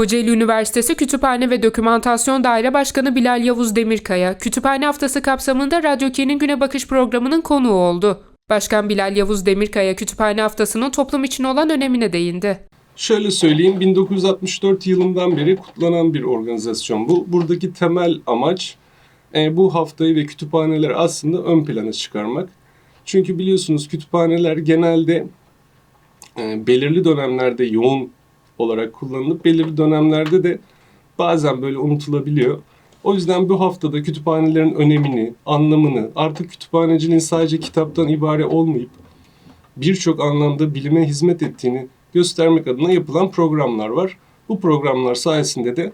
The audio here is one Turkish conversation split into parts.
Kocaeli Üniversitesi Kütüphane ve Dokümantasyon Daire Başkanı Bilal Yavuz Demirkaya, Kütüphane Haftası kapsamında Radyo K'nin Güne Bakış programının konuğu oldu. Başkan Bilal Yavuz Demirkaya, Kütüphane Haftası'nın toplum için olan önemine değindi. Şöyle söyleyeyim, 1964 yılından beri kutlanan bir organizasyon bu. Buradaki temel amaç e, bu haftayı ve kütüphaneleri aslında ön plana çıkarmak. Çünkü biliyorsunuz kütüphaneler genelde e, belirli dönemlerde yoğun olarak kullanılıp belirli dönemlerde de bazen böyle unutulabiliyor. O yüzden bu haftada kütüphanelerin önemini, anlamını, artık kütüphaneciliğin sadece kitaptan ibare olmayıp birçok anlamda bilime hizmet ettiğini göstermek adına yapılan programlar var. Bu programlar sayesinde de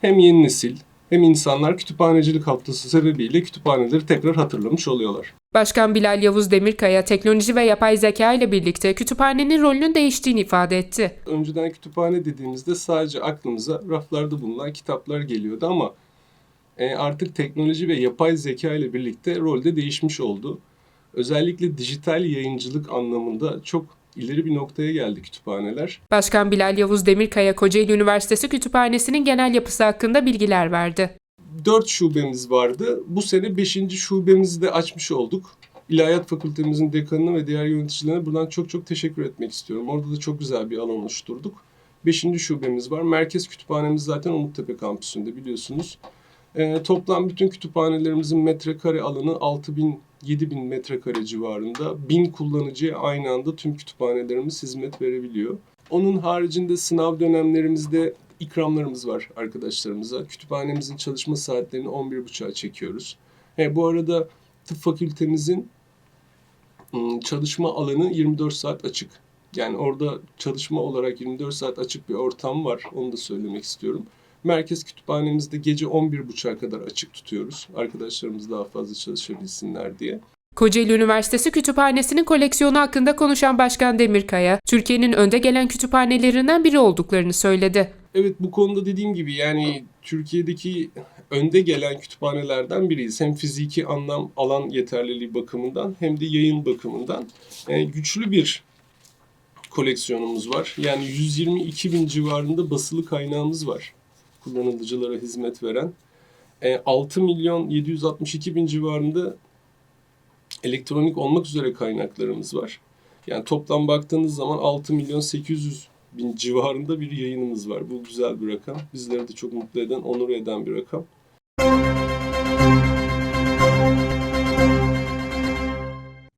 hem yeni nesil hem insanlar kütüphanecilik haftası sebebiyle kütüphaneleri tekrar hatırlamış oluyorlar. Başkan Bilal Yavuz Demirkaya, teknoloji ve yapay zeka ile birlikte kütüphanenin rolünün değiştiğini ifade etti. Önceden kütüphane dediğimizde sadece aklımıza raflarda bulunan kitaplar geliyordu ama e, artık teknoloji ve yapay zeka ile birlikte rolde değişmiş oldu. Özellikle dijital yayıncılık anlamında çok ileri bir noktaya geldi kütüphaneler. Başkan Bilal Yavuz Demirkaya, Kocaeli Üniversitesi Kütüphanesi'nin genel yapısı hakkında bilgiler verdi. 4 şubemiz vardı. Bu sene 5. şubemizi de açmış olduk. İlahiyat Fakültemizin dekanına ve diğer yöneticilerine buradan çok çok teşekkür etmek istiyorum. Orada da çok güzel bir alan oluşturduk. 5. şubemiz var. Merkez kütüphanemiz zaten Umuttepe kampüsünde biliyorsunuz. Ee, toplam bütün kütüphanelerimizin metrekare alanı 6000 7000 metrekare civarında. 1000 kullanıcıya aynı anda tüm kütüphanelerimiz hizmet verebiliyor. Onun haricinde sınav dönemlerimizde ikramlarımız var arkadaşlarımıza. Kütüphanemizin çalışma saatlerini 11.30'a çekiyoruz. He, bu arada tıp fakültemizin ım, çalışma alanı 24 saat açık. Yani orada çalışma olarak 24 saat açık bir ortam var. Onu da söylemek istiyorum. Merkez kütüphanemizde gece 11.30'a kadar açık tutuyoruz. Arkadaşlarımız daha fazla çalışabilsinler diye. Kocaeli Üniversitesi Kütüphanesi'nin koleksiyonu hakkında konuşan Başkan Demirkaya, Türkiye'nin önde gelen kütüphanelerinden biri olduklarını söyledi. Evet bu konuda dediğim gibi yani Türkiye'deki önde gelen kütüphanelerden biriyiz. Hem fiziki anlam alan yeterliliği bakımından hem de yayın bakımından e, güçlü bir koleksiyonumuz var. Yani 122 bin civarında basılı kaynağımız var kullanıcılara hizmet veren e, 6 milyon 762 bin civarında elektronik olmak üzere kaynaklarımız var. Yani toplam baktığınız zaman 6 milyon 800 bin civarında bir yayınımız var. Bu güzel bir rakam. Bizleri de çok mutlu eden, onur eden bir rakam.